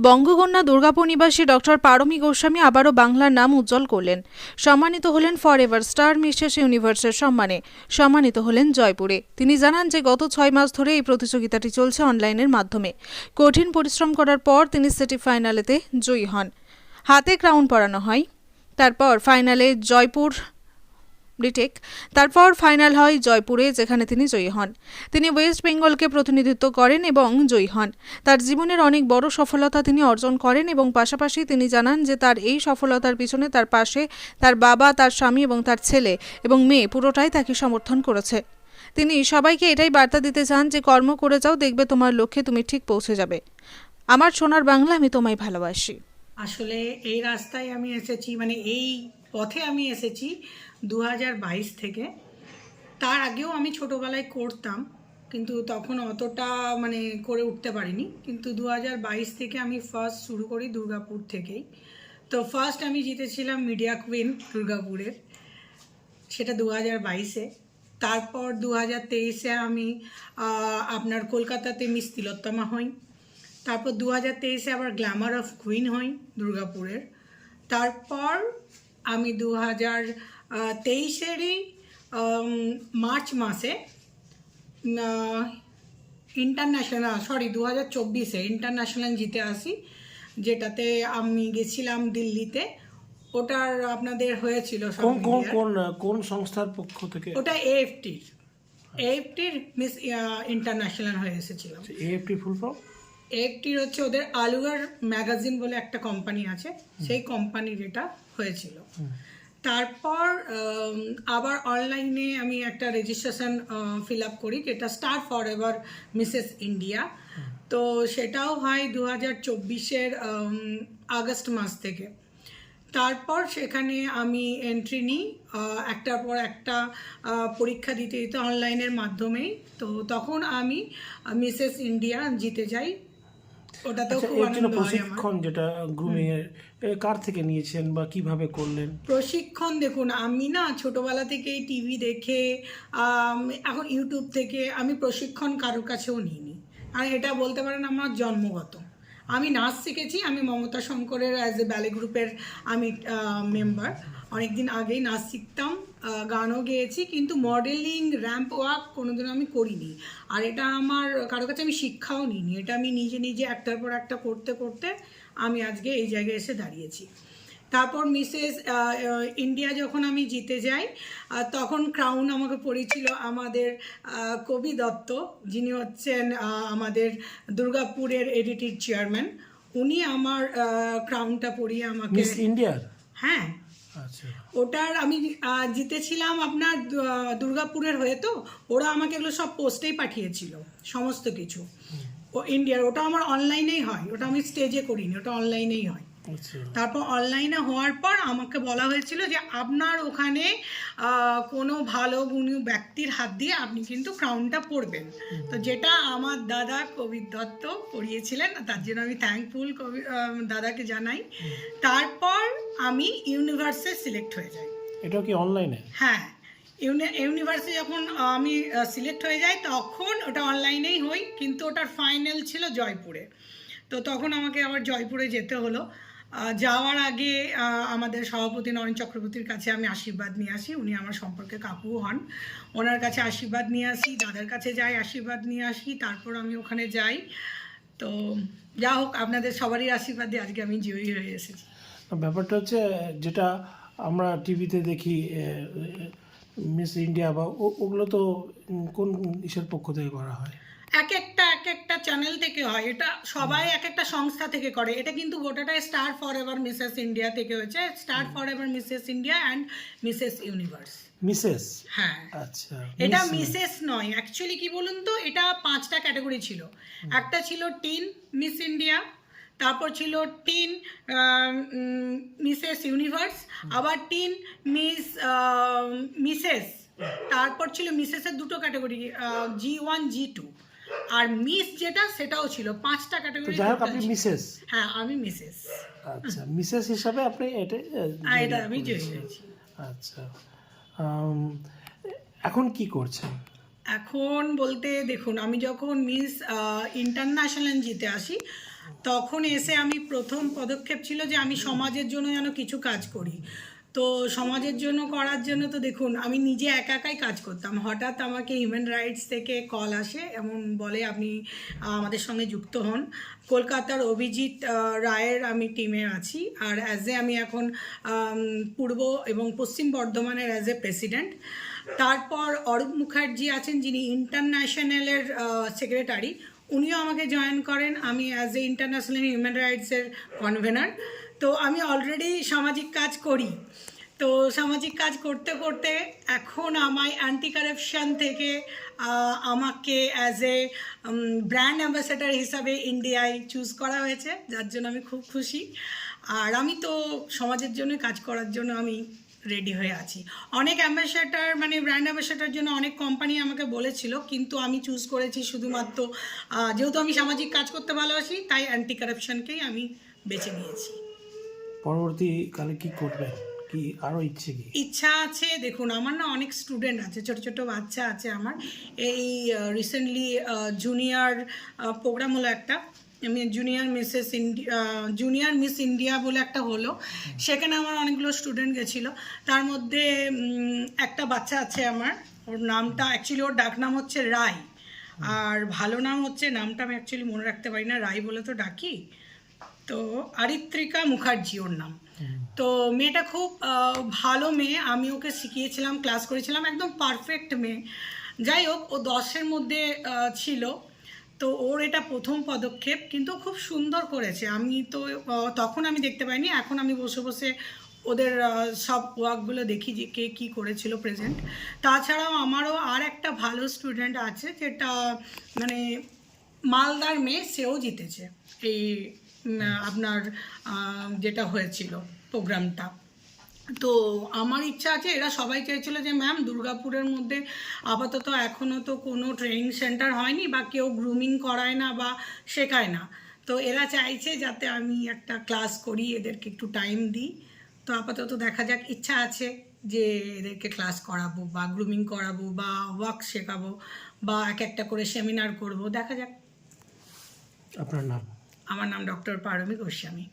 বঙ্গকন্যা দুর্গাপুর নিবাসী ডক্টর পারমী গোস্বামী আবারও বাংলার নাম উজ্জ্বল করলেন। সম্মানিত হলেন ফর এভার স্টার মিসেস ইউনিভার্সের সম্মানে। সম্মানিত হলেন জয়পুরে। তিনি জানান যে, গত ছয় মাস ধরে এই প্রতিযোগিতাটি চলছে অনলাইনের মাধ্যমে। কঠিন পরিশ্রম করার পর তিনি সিটি ফাইনালেতে জয়ী হন। হাতে ক্রাউন পরানো হয়। তারপর ফাইনালে জয়পুর রিটেক তারপর ফাইনাল হয় জয়পুরে, যেখানে তিনি জয়ী হন। তিনি ওয়েস্ট বেঙ্গলকে প্রতিনিধিত্ব করেন এবং জয়ী হন। তার জীবনের অনেক বড় সফলতা তিনি অর্জন করেন এবং পাশাপাশি তিনি জানান যে তার এই সফলতার পিছনে তার পাশে তার বাবা, তার স্বামী এবং তার ছেলে এবং মেয়ে পুরোটাই তাকে সমর্থন করেছে। তিনি সবাইকে এটাই বার্তা দিতে চান যে, কর্ম করে যাও, দেখবে তোমার লক্ষ্যে তুমি ঠিক পৌঁছে যাবে। আমার সোনার বাংলা, আমি তোমায় ভালোবাসি। আসলে এই রাস্তায় আমি এসেছি মানে এই পথে আমি এসেছি দু হাজার বাইশ থেকে। তার আগেও আমি ছোটোবেলায় করতাম, কিন্তু তখন অতটা মানে করে উঠতে পারিনি। কিন্তু দু হাজার বাইশ থেকে আমি ফার্স্ট শুরু করি দুর্গাপুর থেকেই। তো ফার্স্ট আমি জিতেছিলাম মিডিয়া কুইন দুর্গাপুরের, সেটা দু হাজার বাইশে। তারপর দু হাজার তেইশে আমি আপনার কলকাতাতে মিস তিলোত্তমা হই। তারপর দু হাজার তেইশে আবার গ্ল্যামার অফ কুইন হই দুর্গাপুরের। তারপর আমি দু হাজার তেইশেরই মার্চ মাসে ইন্টারন্যাশনাল সরি দু হাজার চব্বিশে ইন্টারন্যাশনাল জিতে আসি যেটাতে আমি গেছিলাম দিল্লিতে। ওটার আপনাদের হয়েছিল কোন কোন সংস্থার পক্ষ থেকে? ওটা এএফটির। এএফটির মিস ইন্টারন্যাশনাল হয়ে এসেছিলাম। AFT full form? একটির হচ্ছে ওদের আলুগার ম্যাগাজিন বলে একটা কোম্পানি আছে। সেই কোম্পানির এটা হয়েছিল। তারপর আবার অনলাইনে আমি একটা রেজিস্ট্রেশন ফিল আপ করি যেটা Star for Ever Mrs India তো সেটাও হয় দু হাজার চব্বিশের আগস্ট মাস থেকে। তারপর সেখানে আমি এন্ট্রি নিই একটার পর একটা পরীক্ষা দিতে দিতে অনলাইনের মাধ্যমেই। তো তখন আমি মিসেস ইন্ডিয়া জিতে যাই। ওটাতেও আচ্ছা খুব এর জন্য প্রশিক্ষণ যেটা গ্রুমিং এর কার থেকে নিয়েছেন বা কীভাবে করলেন? প্রশিক্ষণ দেখুন আমি না ছোটবেলা থেকেই টিভি দেখে এখন ইউটিউব থেকে আমি প্রশিক্ষণ কারোর কাছেও নিইনি। আর এটা বলতে পারেন আমার জন্মগত। আমি নাচ শিখেছি আমি মমতা শঙ্করের অ্যাজ এ ব্যালে গ্রুপের আমি মেম্বার অনেক দিন আগেই নাচ শিখতাম। গানও গেয়েছি কিন্তু মডেলিং র্যাম্প ওয়াক কোনোদিনও আমি করিনি। আর এটা আমার কারও কাছে আমি শিক্ষাও নিইনি। এটা আমি নিজে নিজে একটার পর একটা করতে করতে আমি আজকে এই জায়গায় এসে দাঁড়িয়েছি। তারপর মিসেস ইন্ডিয়া যখন আমি জিতে যাই তখন ক্রাউন আমাকে পড়েছিল আমাদের কবি দত্ত। যিনি হচ্ছেন আমাদের দুর্গাপুরের এডিটির চেয়ারম্যান উনি আমার ক্রাউনটা পরিয়ে আমাকে ইন্ডিয়ার? হ্যাঁ। ওটার আমি জিতেছিলাম আপনার দুর্গাপুরের হয়ে তো ওরা আমাকে এগুলো সব পোস্টেই পাঠিয়েছিল সমস্ত কিছু। ও ইন্ডিয়ার ওটা আমার অনলাইনেই হয় ওটা আমি স্টেজে করিনি ওটা অনলাইনেই হয়। আচ্ছা তারপর অনলাইনে হওয়ার পর আমাকে বলা হয়েছিল যে আপনার ওখানে কোনো ভালো গুণী ব্যক্তির হাত দিয়ে আপনি কিন্তু ক্রাউনটা পরবেন। তো যেটা আমার দাদা কবির দত্ত পড়িয়েছিলেন তার জন্য আমি থ্যাঙ্কফুল কবি দাদাকে জানাই। তারপর আমি ইউনিভার্সে সিলেক্ট হয়ে যাই। এটাও কি অনলাইনে হ্যাঁ ইউনি- ইউনিভার্সে যখন আমি সিলেক্ট হয়ে যাই তখন ওটা অনলাইনেই হই কিন্তু ওটার ফাইনাল ছিল জয়পুরে। তো তখন আমাকে আবার জয়পুরে যেতে হলো। যাওয়ার আগে আমাদের সভাপতি নরেন চক্রবর্তীর কাছে আমি আশীর্বাদ নিয়ে আসি। উনি আমার সম্পর্কে কাকু হন। ওনার কাছে আশীর্বাদ নিয়ে আসি দাদার কাছে যাই আশীর্বাদ নিয়ে আসি তারপর আমি ওখানে যাই। তো যা হোক আপনাদের সবারই আশীর্বাদ দিয়ে আজকে আমি জয়ী হয়ে এসেছি। ব্যাপারটা হচ্ছে যেটা আমরা টিভিতে দেখি মিস ইন্ডিয়া বা ওগুলো তো কোন ইসের পক্ষ থেকে করা হয়? এক এক চ্যানেল থেকে হয় এটা সবাই এক একটা সংস্থা থেকে করে। এটা কিন্তু গোটাটাই Star for Ever Mrs India থেকে হয়েছে। Star for Ever Mrs India and Mrs Universe Mrs হ্যাঁ। আচ্ছা এটা মিসেস নয়। অ্যাকচুয়ালি কি বলুন তো এটা পাঁচটা ক্যাটাগরি ছিল। একটা ছিল টিন মিস ইন্ডিয়া তারপর ছিল টিন মিসেস ইউনিভার্স আবার টিন মিস মিসেস তারপর ছিল মিসেসের দুটো category G one G two আর মিস যেটা সেটাও ছিল। পাঁচটা ক্যাটাগরি যাই হোক আপনি মিসেস হ্যাঁ আমি মিসেস আচ্ছা মিসেস হিসাবে আপনি এটা এটা আমি আচ্ছা এখন কি করছেন? এখন বলতে দেখুন আমি যখন মিস ইন্টারন্যাশনাল জিতে আসি তখন এসে আমি প্রথম পদক্ষেপ ছিল যে আমি সমাজের জন্য যেন কিছু কাজ করি। তো সমাজের জন্য, করার জন্য তো দেখুন, আমি নিজে একা একাই কাজ করতাম। হঠাৎ আমাকে হিউম্যান রাইটস থেকে কল আসে, এমন বলে আপনি আমাদের সঙ্গে যুক্ত হন। কলকাতার অভিজিৎ রায়ের আমি টিমে আছি, আর অ্যাজ এ আমি এখন পূর্ব এবং পশ্চিম বর্ধমানের অ্যাজ এ প্রেসিডেন্ট তারপর অরূপ মুখার্জি আছেন, যিনি ইন্টারন্যাশনালের সেক্রেটারি উনিও আমাকে জয়েন করেন। আমি অ্যাজ এ ইন্টারন্যাশনাল হিউম্যান রাইটসের কনভেনার তো আমি অলরেডি সামাজিক কাজ করি। তো সামাজিক কাজ করতে করতে এখন আমায় অ্যান্টি কারাপশন থেকে আমাকে অ্যাজ এ ব্র্যান্ড অ্যাম্বাসেডার হিসাবে ইন্ডিয়ায় চুজ করা হয়েছে, যার জন্য আমি খুব খুশি। আর আমি তো সমাজের জন্য, কাজ করার জন্য আমি রেডি হয়ে আছি। অনেক অ্যাম্বাসেডার মানে ব্র্যান্ড অ্যাম্বাসেডার জন্য অনেক কোম্পানি আমাকে বলেছিল, কিন্তু আমি চুজ করেছি শুধুমাত্র যেহেতু আমি সামাজিক কাজ করতে ভালোবাসি, তাই অ্যান্টি কারাপশনকেই আমি বেছে নিয়েছি। পরবর্তীকালে কি করবেন? কি আরও ইচ্ছে কি? ইচ্ছা আছে, দেখুন, আমার না অনেক স্টুডেন্ট আছে, ছোট ছোট বাচ্চা আছে আমার। এই রিসেন্টলি জুনিয়র প্রোগ্রাম হলো একটা। Junior Mrs India junior Miss India বলে একটা হলো। সেখানে আমার অনেকগুলো স্টুডেন্ট গেছিল। তার মধ্যে একটা বাচ্চা আছে আমার। ওর নামটা অ্যাকচুয়ালি ওর ডাক নাম হচ্ছে রায় আর ভালো নাম হচ্ছে, নামটা আমি অ্যাকচুয়ালি মনে রাখতে পারি না রায় বলে তো ডাকি। তো আরিত্রিকা মুখার্জি ওর নাম তো মেয়েটা খুব ভালো মেয়ে। আমি ওকে শিখিয়েছিলাম ক্লাস করেছিলাম একদম পারফেক্ট মেয়ে। যাই হোক ও দশের মধ্যে ছিল। তো ওর এটা প্রথম পদক্ষেপ কিন্তু খুব সুন্দর করেছে। আমি তো তখন আমি দেখতে পাইনি। এখন আমি বসে বসে ওদের সব ওয়ার্কগুলো দেখি যে কে কী করেছিল প্রেজেন্ট। তাছাড়াও আমারও আর একটা ভালো স্টুডেন্ট আছে যেটা মানে মালদার মেয়ে সেও জিতেছে। এই আপনার যেটা হয়েছিল প্রোগ্রামটা। তো আমার ইচ্ছা আছে, এরা সবাই চেয়েছিল যে, ম্যাম, দুর্গাপুরের মধ্যে আপাতত এখনও তো কোনো ট্রেনিং সেন্টার হয়নি বা কেউ গ্রুমিং করায় না বা শেখায় না। তো এরা চাইছে যাতে আমি একটা ক্লাস করি, এদেরকে একটু টাইম দিই। তো আপাতত দেখা যাক, ইচ্ছা আছে যে এদেরকে ক্লাস করাবো বা গ্রুমিং করাবো বা ওয়ার্ক শেখাবো বা এক একটা করে সেমিনার করব। দেখা যাক। আপনার নাম? আমার নাম ডক্টর পারমি গোস্বামী।